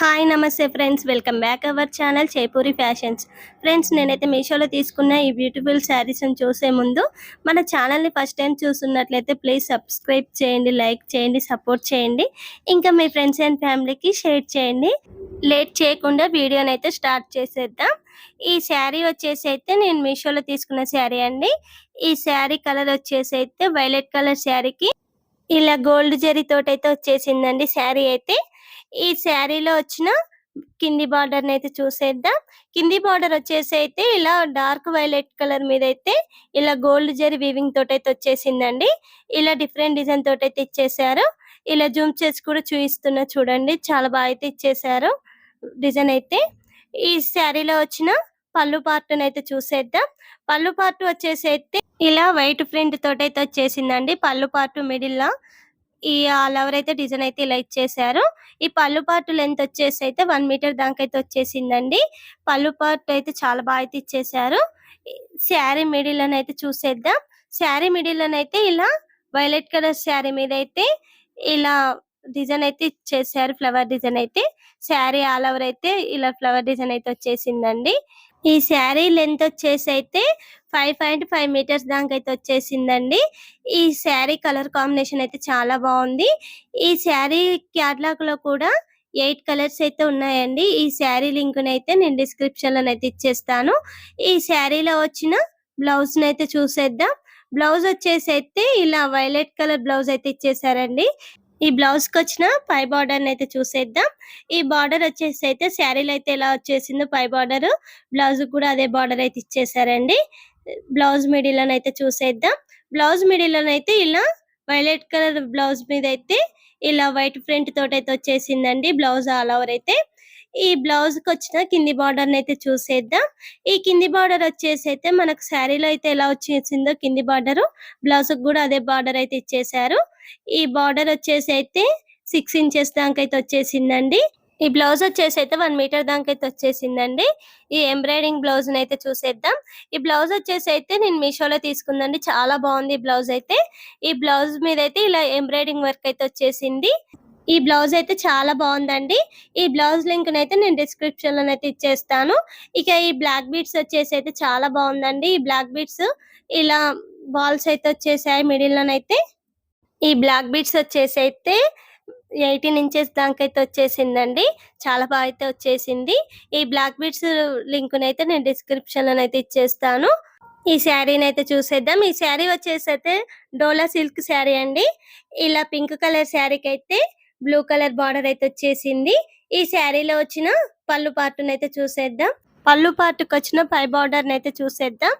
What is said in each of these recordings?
Hi నమస్తే friends. Welcome back our channel Chepuri fashions. Friends నేనైతే మీషోలో తీసుకున్న ఈ బ్యూటిఫుల్ శారీస్ని చూసే ముందు మన ఛానల్ని ఫస్ట్ టైం చూస్తున్నట్లయితే ప్లీజ్ సబ్స్క్రైబ్ చేయండి లైక్ చేయండి సపోర్ట్ చేయండి. ఇంకా మీ ఫ్రెండ్స్ అండ్ ఫ్యామిలీకి షేర్ చేయండి. లేట్ చేయకుండా వీడియోని అయితే స్టార్ట్ చేసేద్దాం. ఈ శారీ వచ్చేసి అయితే నేను మీషోలో తీసుకున్న శారీ అండి. ఈ శారీ కలర్ వచ్చేసి అయితే వైలెట్ కలర్ శారీకి ఇలా గోల్డ్ జరీ తోటైతే వచ్చేసిందండి శారీ అయితే. ఈ శారీలో వచ్చిన కింది బార్డర్ అయితే చూసేద్దాం. కింది బార్డర్ వచ్చేసి అయితే ఇలా డార్క్ వైలెట్ కలర్ మీద అయితే ఇలా గోల్డ్ జరీ వీవింగ్ తోటైతే అయితే వచ్చేసిందండి. ఇలా డిఫరెంట్ డిజైన్ తోటైతే అయితే ఇచ్చేసారు. ఇలా జూమ్ చేసి కూడా చూపిస్తున్నా చూడండి. చాలా బాగా అయితే ఇచ్చేసారు డిజైన్ అయితే. ఈ శారీలో వచ్చిన పళ్ళు పార్ట్ అయితే చూసేద్దాం. పళ్ళు పార్ట్ వచ్చేసి అయితే ఇలా వైట్ ప్రింట్ తోటి అయితే వచ్చేసిందండి. పళ్ళు పార్ట్ మిడిల్లో ఈ ఆల్ ఓవర్ అయితే డిజైన్ అయితే ఇలా ఇచ్చేసారు ఈ పళ్ళు పార్ట్ లెంత్ వచ్చేసి అయితే వన్ మీటర్ దాకా అయితే వచ్చేసిందండి. పళ్ళు పార్ట్ అయితే చాలా బాగా అయితే ఇచ్చేసారు శారీ మిడిల్ అని అయితే చూసేద్దాం. శారీ మిడిల్ అని అయితే ఇలా వైలెట్ కలర్ శారీ మీద అయితే ఇలా డిజైన్ అయితే ఇచ్చేసారు ఫ్లవర్ డిజైన్ అయితే. శారీ ఆల్ ఓవర్ అయితే ఇలా ఫ్లవర్ డిజైన్ అయితే వచ్చేసిందండి. ఈ శారీ లెంత్ వచ్చేసి అయితే ఫైవ్ పాయింట్ ఫైవ్ మీటర్స్ దాకా అయితే వచ్చేసిందండి. ఈ శారీ కలర్ కాంబినేషన్ అయితే చాలా బాగుంది. ఈ శారీ క్యాట్లాగ్లో కూడా ఎయిట్ కలర్స్ అయితే ఉన్నాయండి. ఈ శారీ లింక్ అయితే నేను డిస్క్రిప్షన్లో అయితే ఇచ్చేస్తాను. ఈ శారీలో వచ్చిన బ్లౌజ్ అయితే చూసేద్దాం. బ్లౌజ్ వచ్చేసి అయితే ఇలా వైలెట్ కలర్ బ్లౌజ్ అయితే ఇచ్చేసారండి. ఈ బ్లౌజ్కి వచ్చిన పై బార్డర్ అయితే చూసేద్దాం. ఈ బార్డర్ వచ్చేసి అయితే శారీలో అయితే ఎలా వచ్చేసిందో పై బార్డర్ బ్లౌజ్ కూడా అదే బార్డర్ అయితే ఇచ్చేసారండి. బ్లౌజ్ మిడిల్ అని అయితే చూసేద్దాం. బ్లౌజ్ మిడిల్ అని అయితే ఇలా వైలెట్ కలర్ బ్లౌజ్ మీద అయితే ఇలా వైట్ ప్రింట్ తోటి అయితే వచ్చేసిందండి బ్లౌజ్ ఆల్ ఓవర్ అయితే. ఈ బ్లౌజ్కి వచ్చిన కింది బార్డర్ అయితే చూసేద్దాం. ఈ కింది బార్డర్ వచ్చేసి అయితే మనకు శారీలో అయితే ఎలా వచ్చేసిందో కింది బార్డర్ బ్లౌజ్ కూడా అదే బార్డర్ అయితే ఇచ్చేసారు ఈ బార్డర్ వచ్చేసి అయితే సిక్స్ ఇంచెస్ దాకా అయితే వచ్చేసిందండి. ఈ బ్లౌజ్ వచ్చేసి అయితే వన్ మీటర్ దాకా అయితే వచ్చేసిందండి. ఈ ఎంబ్రాయిడింగ్ బ్లౌజ్ అయితే చూసేద్దాం. ఈ బ్లౌజ్ వచ్చేసి అయితే నేను మీషోలో తీసుకుందండి. చాలా బాగుంది ఈ బ్లౌజ్ అయితే. ఈ బ్లౌజ్ మీద అయితే ఇలా ఎంబ్రాయిడింగ్ వర్క్ అయితే వచ్చేసింది. ఈ బ్లౌజ్ అయితే చాలా బాగుందండి. ఈ బ్లౌజ్ లింక్ అయితే నేను డిస్క్రిప్షన్లో అయితే ఇచ్చేస్తాను. ఇక ఈ బ్లాక్ బీట్స్ వచ్చేసి అయితే చాలా బాగుందండి. ఈ బ్లాక్ బీట్స్ ఇలా బాల్స్ అయితే వచ్చేసాయి మిడిల్ లోనైతే. ఈ బ్లాక్ బీట్స్ వచ్చేసి అయితే ఎయిటీన్ ఇంచెస్ దాకా అయితే వచ్చేసిందండి. చాలా బాగా అయితే వచ్చేసింది. ఈ బ్లాక్ బీట్స్ లింక్ అయితే నేను డిస్క్రిప్షన్లో అయితే ఇచ్చేస్తాను. ఈ శారీని అయితే చూసేద్దాం. ఈ శారీ వచ్చేసి అయితే డోలా సిల్క్ శారీ అండి. ఇలా పింక్ కలర్ శారీకి అయితే బ్లూ కలర్ బార్డర్ అయితే వచ్చేసింది. ఈ శారీలో వచ్చిన పళ్ళు పార్ట్ అయితే చూసేద్దాం. పళ్ళు పార్ట్కి వచ్చిన పై బార్డర్ని అయితే చూసేద్దాం.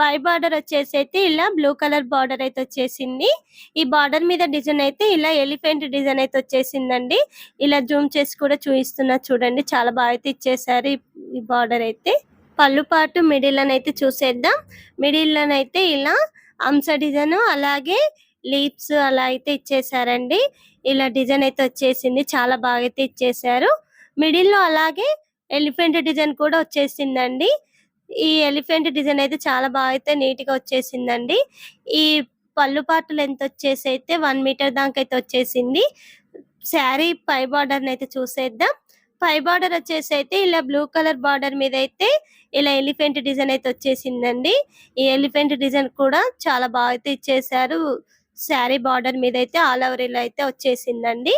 పై బార్డర్ వచ్చేసి అయితే ఇలా బ్లూ కలర్ బార్డర్ అయితే వచ్చేసింది. ఈ బార్డర్ మీద డిజైన్ అయితే ఇలా ఎలిఫెంట్ డిజైన్ అయితే వచ్చేసిందండి. ఇలా జూమ్ చేసి కూడా చూపిస్తున్నా చూడండి. చాలా బాగా అయితే ఇచ్చేసారు ఈ- ఈ బార్డర్ అయితే. పళ్ళు పాటు మిడిల్ అని అయితే చూసేద్దాం. మిడిల్ అయితే ఇలా అంశ డిజైన్ అలాగే లీప్స్ అలా అయితే ఇచ్చేసారండి. ఇలా డిజైన్ అయితే వచ్చేసింది. చాలా బాగా అయితే ఇచ్చేసారు. మిడిల్లో అలాగే ఎలిఫెంట్ డిజైన్ కూడా వచ్చేసిందండి. ఈ ఎలిఫెంట్ డిజైన్ అయితే చాలా బాగా అయితే నీట్గా వచ్చేసిందండి. ఈ పళ్ళు పాటు లెంత్ వచ్చేసి అయితే వన్ మీటర్ దాకా అయితే వచ్చేసింది. శారీ పై బార్డర్ అయితే చూసేద్దాం. పై బార్డర్ వచ్చేసి అయితే ఇలా బ్లూ కలర్ బార్డర్ మీద అయితే ఇలా ఎలిఫెంట్ డిజైన్ అయితే వచ్చేసిందండి. ఈ ఎలిఫెంట్ డిజైన్ కూడా చాలా బాగా అయితే ఇచ్చేసారు శారీ బార్డర్ మీద అయితే ఆల్ ఓవర్ ఇలా అయితే వచ్చేసిందండి.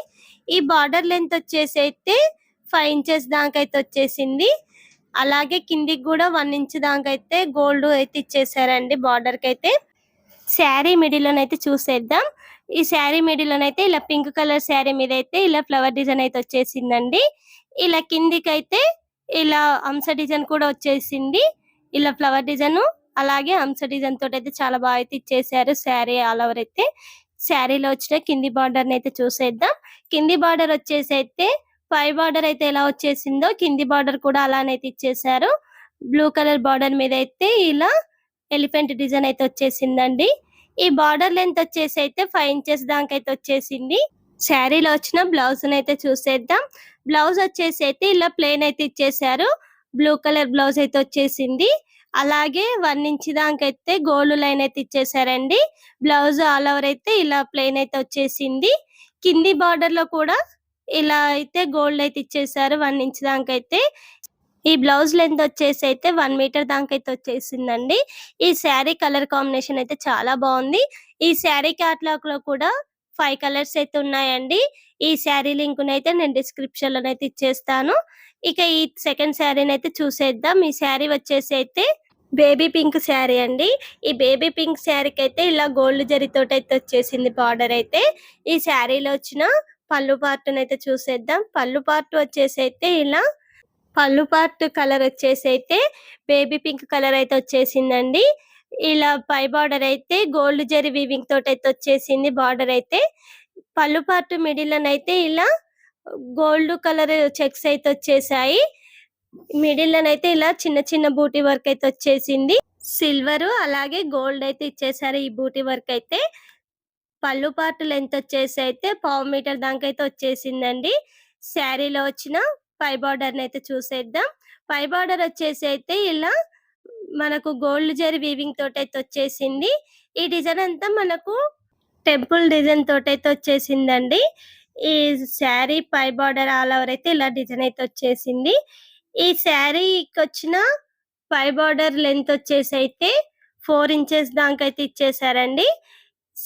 ఈ బార్డర్ లెంత్ వచ్చేసి అయితే ఫైవ్ ఇంచెస్ దాకా అయితే వచ్చేసింది. అలాగే కిందికి కూడా వన్ ఇంచ్ దాకా అయితే గోల్డ్ అయితే ఇచ్చేసారండి. బార్డర్కి అయితే శారీ మిడిల్ అయితే చూసేద్దాం. ఈ శారీ మిడిల్ అయితే ఇలా పింక్ కలర్ శారీ మీద అయితే ఇలా ఫ్లవర్ డిజైన్ అయితే వచ్చేసిందండి. ఇలా కిందికైతే ఇలా అంశ డిజైన్ కూడా వచ్చేసింది. ఇలా ఫ్లవర్ డిజైన్ అలాగే అంశ డిజైన్ తోటి అయితే చాలా బాగా అయితే ఇచ్చేసారు శారీ ఆల్ ఓవర్ అయితే. శారీలో వచ్చిన కింది బార్డర్ అయితే చూసేద్దాం. కింది బార్డర్ వచ్చేసి అయితే పై బార్డర్ అయితే ఎలా వచ్చేసిందో కింది బార్డర్ కూడా అలానైతే ఇచ్చేసారు బ్లూ కలర్ బార్డర్ మీద అయితే ఇలా ఎలిఫెంట్ డిజైన్ అయితే వచ్చేసిందండి. ఈ బార్డర్ లెంత్ వచ్చేసి అయితే ఫైవ్ ఇంచెస్ దాకా అయితే వచ్చేసింది. శారీలో వచ్చిన బ్లౌజ్ అయితే చూసేద్దాం. బ్లౌజ్ వచ్చేసి అయితే ఇలా ప్లెయిన్ అయితే ఇచ్చేసారు బ్లూ కలర్ బ్లౌజ్ అయితే వచ్చేసింది. అలాగే వన్ ఇంచ్ దానికైతే గోల్డ్ లైన్ అయితే ఇచ్చేసారండి బ్లౌజ్ ఆల్ ఓవర్ అయితే ఇలా ప్లెయిన్ అయితే వచ్చేసింది. కింది బార్డర్లో కూడా ఇలా అయితే గోల్డ్ అయితే ఇచ్చేసారు. వన్ ఇంచ్ దాకా అయితే ఈ బ్లౌజ్ లెంత్ వచ్చేసి అయితే వన్ మీటర్ దాకా అయితే వచ్చేసిందండి. ఈ శారీ కలర్ కాంబినేషన్ అయితే చాలా బాగుంది. ఈ శారీ క్యాట్లాగ్లో కూడా ఫైవ్ కలర్స్ అయితే ఉన్నాయండి. ఈ శారీ లింక్ అయితే నేను డిస్క్రిప్షన్లో అయితే ఇచ్చేస్తాను. ఇక ఈ సెకండ్ శారీని అయితే చూసేద్దాం. ఈ శారీ వచ్చేసి అయితే బేబీ పింక్ శారీ అండి. ఈ బేబీ పింక్ శారీకి అయితే ఇలా గోల్డ్ జరీతోటి అయితే వచ్చేసింది బార్డర్ అయితే. ఈ శారీలో వచ్చిన పళ్ళు పార్ట్ అయితే చూసేద్దాం. పళ్ళు పార్ట్ వచ్చేసి అయితే ఇలా పళ్ళు పార్ట్ కలర్ వచ్చేసి అయితే బేబీ పింక్ కలర్ అయితే వచ్చేసిందండి. ఇలా పై బార్డర్ అయితే గోల్డ్ జరీ వీవింగ్ తోటి అయితే వచ్చేసింది బార్డర్ అయితే. పళ్ళు పార్ట్ మిడిల్ అయితే ఇలా గోల్డ్ కలర్ చెక్స్ అయితే వచ్చేసాయి. మిడిల్ అయితే ఇలా చిన్న చిన్న బూటీ వర్క్ అయితే వచ్చేసింది. సిల్వర్ అలాగే గోల్డ్ అయితే ఇచ్చేసారు ఈ బూటీ వర్క్ అయితే. పళ్ళు పార్ట్ లెంత్ వచ్చేసి అయితే పావు మీటర్ దాకా అయితే వచ్చేసిందండి శారీలో వచ్చిన పై బార్డర్ అయితే చూసేద్దాం. పై బార్డర్ వచ్చేసి అయితే ఇలా మనకు గోల్డ్ జరీ వీవింగ్ తోటి అయితే వచ్చేసింది. ఈ డిజైన్ అంతా మనకు టెంపుల్ డిజైన్ తోటి అయితే వచ్చేసిందండి. ఈ శారీ పై బార్డర్ ఆల్ ఓవర్ అయితే ఇలా డిజైన్ అయితే వచ్చేసింది. ఈ శారీకి వచ్చిన పై బార్డర్ లెంత్ వచ్చేసి అయితే ఫోర్ ఇంచెస్ దాకా అయితే ఇచ్చేసారండి.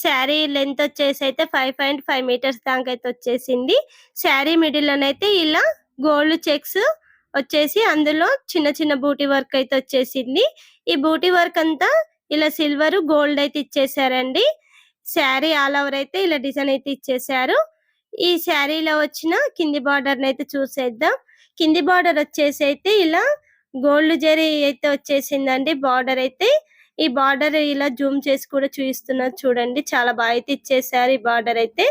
శారీ లెంత్ వచ్చేసి అయితే ఫైవ్ పాయింట్ ఫైవ్ మీటర్స్ దాకా అయితే వచ్చేసింది. శారీ మిడిల్ అయితే ఇలా గోల్డ్ చెక్స్ వచ్చేసి అందులో చిన్న చిన్న బూటీ వర్క్ అయితే వచ్చేసింది. ఈ బూటీ వర్క్ అంతా ఇలా సిల్వర్ గోల్డ్ అయితే ఇచ్చేసారండి. శారీ ఆల్ ఓవర్ అయితే ఇలా డిజైన్ అయితే ఇచ్చేసారు. ఈ శారీలో వచ్చిన కింది బార్డర్ అయితే చూసేద్దాం. కింది బార్డర్ వచ్చేసి అయితే ఇలా గోల్డ్ జరీ అయితే వచ్చేసిందండి. బార్డర్ అయితే ఈ బార్డర్ ఇలా జూమ్ చేసి కూడా చూపిస్తున్నారు చూడండి. చాలా బాగా అయితే ఇచ్చేసారు ఈ బార్డర్ అయితే.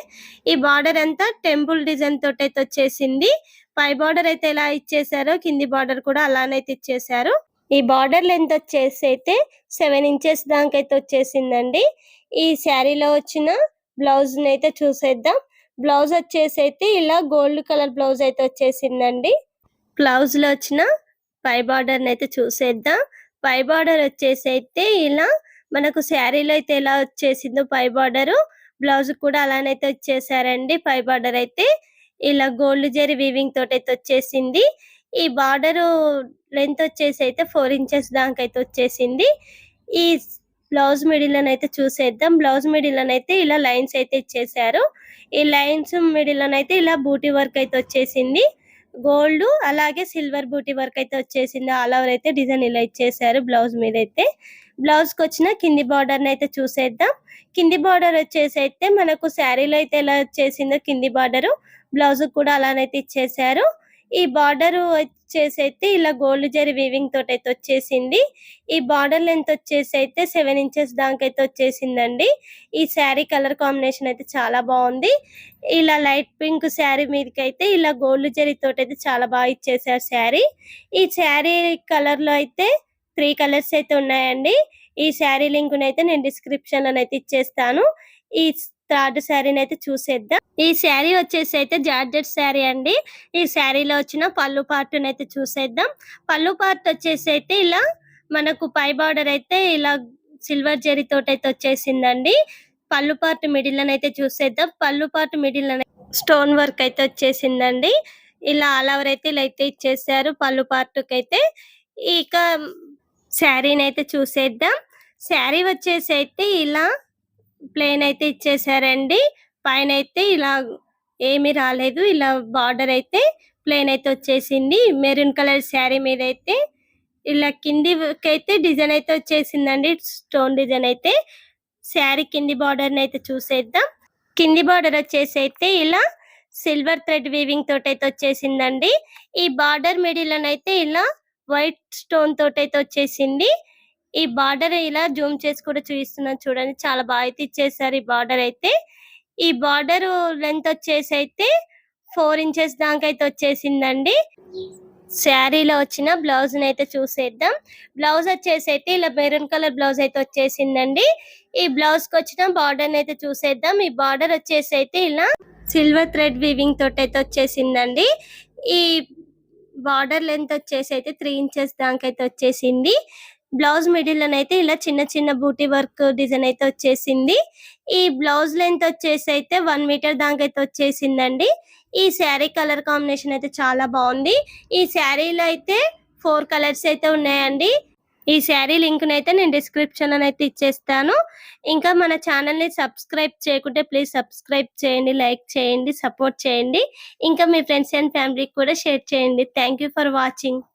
ఈ బార్డర్ అంతా టెంపుల్ డిజైన్ తోటి అయితే వచ్చేసింది. పై బార్డర్ అయితే ఎలా ఇచ్చేసారో కింది బార్డర్ కూడా అలానైతే ఇచ్చేసారు. ఈ బార్డర్ లెంత్ వచ్చేసి అయితే సెవెన్ ఇంచెస్ దాకా అయితే వచ్చేసిందండి. ఈ శారీలో వచ్చిన బ్లౌజ్ అయితే చూసేద్దాం. బ్లౌజ్ వచ్చేసి అయితే ఇలా గోల్డ్ కలర్ బ్లౌజ్ అయితే వచ్చేసిందండి. బ్లౌజ్లో వచ్చిన పై బార్డర్ అయితే చూసేద్దాం. పై బార్డర్ వచ్చేసి అయితే ఇలా మనకు శారీలో అయితే ఎలా వచ్చేసిందో పై బార్డర్ బ్లౌజ్ కూడా అలానైతే వచ్చేసారండి. పై బార్డర్ అయితే ఇలా గోల్డ్ జరీ వీవింగ్ తోటి అయితే వచ్చేసింది. ఈ బార్డర్ లెంత్ వచ్చేసి అయితే ఫోర్ ఇంచెస్ దాకా అయితే వచ్చేసింది. ఈ బ్లౌజ్ మిడిల్ అయితే చూసేద్దాం. బ్లౌజ్ మిడిల్ అయితే ఇలా లైన్స్ అయితే ఇచ్చేసారు. ఈ లైన్స్ మిడిల్ అయితే ఇలా బూటీ వర్క్ అయితే వచ్చేసింది. గోల్డ్ అలాగే సిల్వర్ బూటీ వర్క్ అయితే వచ్చేసింది. ఆల్ ఓవర్ అయితే డిజైన్ ఇలా ఇచ్చేసారు బ్లౌజ్ మీద అయితే. బ్లౌజ్కి వచ్చిన కింది బార్డర్ అయితే చూసేద్దాం. కింది బార్డర్ వచ్చేసి అయితే మనకు శారీలో అయితే ఎలా వచ్చేసిందో కింది బార్డర్ బ్లౌజ్ కూడా అలానైతే ఇచ్చేసారు. ఈ బార్డర్ వచ్చేసి అయితే ఇలా గోల్డ్ జరీ వీవింగ్ తోటి అయితే వచ్చేసింది. ఈ బార్డర్ లెంత్ వచ్చేసి అయితే సెవెన్ ఇంచెస్ దానికైతే అయితే వచ్చేసిందండి. ఈ శారీ కలర్ కాంబినేషన్ అయితే చాలా బాగుంది. ఇలా లైట్ పింక్ శారీ మీదకి అయితే ఇలా గోల్డ్ జరీ తోటి అయితే చాలా బాగా ఇచ్చేసారు శారీ. ఈ శారీ కలర్లో అయితే త్రీ కలర్స్ అయితే ఉన్నాయండి. ఈ శారీ లింక్ అయితే నేను డిస్క్రిప్షన్లో అయితే ఇచ్చేస్తాను. ఈ థర్డ్ శారీని అయితే చూసేద్దాం. ఈ శారీ వచ్చేసి అయితే జార్జెట్ శారీ అండి. ఈ శారీలో వచ్చిన పళ్ళు పార్ట్ అయితే చూసేద్దాం. పళ్ళు పార్ట్ వచ్చేసి అయితే ఇలా మనకు పై బార్డర్ అయితే ఇలా సిల్వర్ జరీ తోటి అయితే వచ్చేసిందండి. పళ్ళు పార్ట్ మిడిల్ అయితే చూసేద్దాం. పళ్ళు పార్ట్ మిడిల్ స్టోన్ వర్క్ అయితే వచ్చేసిందండి. ఇలా ఆల్ ఓవర్ అయితే ఇలా అయితే ఇచ్చేసారు పళ్ళు పార్ట్ అయితే ఇక శారీని అయితే చూసేద్దాం. శారీ వచ్చేసి అయితే ఇలా ప్లేన్ అయితే ఇచ్చేసారండి. పైన అయితే ఇలా ఏమీ రాలేదు. ఇలా బార్డర్ అయితే ప్లేన్ అయితే వచ్చేసింది. మెరూన్ కలర్ శారీ మీద అయితే ఇలా కిందికి అయితే డిజైన్ అయితే వచ్చేసిందండి. స్టోన్ డిజైన్ అయితే శారీ కింది బార్డర్ని అయితే చూసేద్దాం. కింది బార్డర్ వచ్చేసి అయితే ఇలా సిల్వర్ థ్రెడ్ వీవింగ్ తోటి అయితే వచ్చేసిందండి. ఈ బార్డర్ మిడిల్ అయితే ఇలా వైట్ స్టోన్ తోటి అయితే వచ్చేసింది. ఈ బార్డర్ ఇలా జూమ్ చేసి కూడా చూపిస్తున్నాను చూడండి. చాలా బాగా అయితే ఇచ్చేసారు ఈ బార్డర్ అయితే. ఈ బార్డర్ లెంత్ వచ్చేసి అయితే ఫోర్ ఇంచెస్ దాకా అయితే వచ్చేసిందండి. శారీలో వచ్చిన బ్లౌజ్ అయితే చూసేద్దాం. బ్లౌజ్ వచ్చేసి అయితే ఇలా మెరూన్ కలర్ బ్లౌజ్ అయితే వచ్చేసిందండి. ఈ బ్లౌజ్కి వచ్చిన బార్డర్ అయితే చూసేద్దాం. ఈ బార్డర్ వచ్చేసి అయితే ఇలా సిల్వర్ థ్రెడ్ వీవింగ్ తోటి అయితే వచ్చేసిందండి. ఈ బార్డర్ లెంత్ వచ్చేసి అయితే త్రీ ఇంచెస్ దాకా అయితే వచ్చేసింది. బ్లౌజ్ మిడిల్ అయితే ఇలా చిన్న చిన్న బూటీ వర్క్ డిజైన్ అయితే వచ్చేసింది. ఈ బ్లౌజ్ లెంత్ వచ్చేసి అయితే వన్ మీటర్ దాకా అయితే వచ్చేసిందండి. ఈ శారీ కలర్ కాంబినేషన్ అయితే చాలా బాగుంది. ఈ శారీలో అయితే ఫోర్ కలర్స్ అయితే ఉన్నాయండి. ఈ శారీ లింక్ని అయితే నేను డిస్క్రిప్షన్ అయితే ఇచ్చేస్తాను. ఇంకా మన ఛానల్ని సబ్స్క్రైబ్ చేయకుంటే ప్లీజ్ సబ్స్క్రైబ్ చేయండి లైక్ చేయండి సపోర్ట్ చేయండి. ఇంకా మీ ఫ్రెండ్స్ అండ్ ఫ్యామిలీకి కూడా షేర్ చేయండి. Thank for watching.